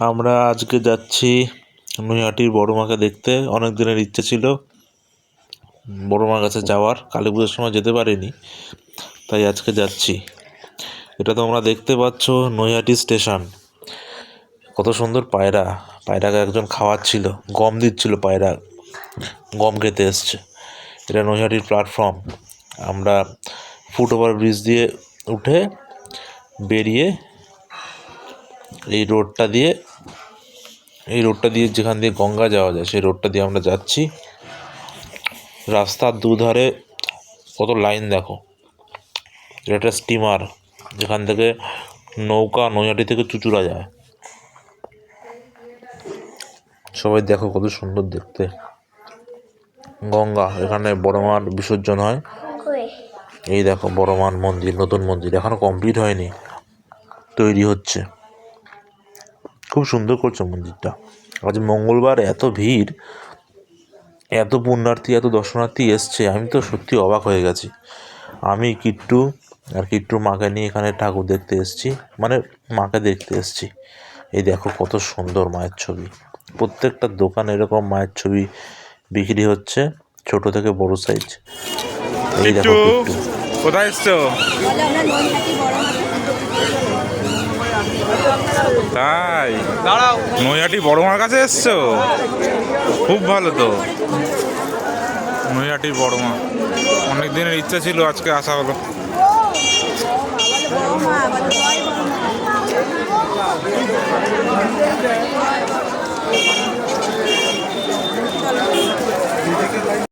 আমরা আজকে যাচ্ছি নৈহাটির বড় মাকে দেখতে। অনেক দিনের ইচ্ছে ছিল বড় মার কাছে যাওয়ার। কালী পুজোর সময় যেতে পারিনি, তাই আজকে যাচ্ছি। এটা তোমরা দেখতে পাচ্ছ নৈহাটি স্টেশন। কত সুন্দর পায়রা। পায়রাকে একজন খাওয়াচ্ছিল, গম দিচ্ছিল পায়রা, গম খেতে এসছে। এটা নৈহাটির প্ল্যাটফর্ম আমরা ফুট ওভার ব্রিজ দিয়ে উঠে বেরিয়ে এই রোডটা দিয়ে, এই রোডটা দিয়ে যেখান দিয়ে গঙ্গা যাওয়া যায়, সেই রোডটা দিয়ে আমরা যাচ্ছি। রাস্তার দুধারে কত লাইন দেখো। এটা স্টিমার, যেখান থেকে নৌকা নৈহাটি থেকে চুচুড়া যায়। সবাই দেখো কত সুন্দর দেখতে। গঙ্গা, এখানে বড় মার বিসর্জন হয়। এই দেখো বড় মার মন্দির, নতুন মন্দির, এখনও কমপ্লিট হয়নি, তৈরি হচ্ছে। খুব সুন্দর করছে মন্দিরটা। আজ মঙ্গলবার এত ভিড় এত পুণ্যার্থী এত দর্শনার্থী এসছে আমি তো সত্যি অবাক হয়ে গেছি। আমি কিট্টু আর কিট্টু মাকে নিয়ে এখানে ঠাকুর দেখতে এসেছি মানে মাকে দেখতে এসেছি। এই দেখো কত সুন্দর মায়ের ছবি। প্রত্যেকটা দোকানে এরকম মায়ের ছবি বিক্রি হচ্ছে ছোট থেকে বড় সাইজ এই দেখো কোথায় এসছো বলে আমরা নৈহাটি বড় মাঠে তাই? নৈহাটি বড় মার কাছে এসছো? খুব ভালো তো। নৈহাটি বড় মা। অনেক দিনের ইচ্ছা ছিল আজকে আসা হলো।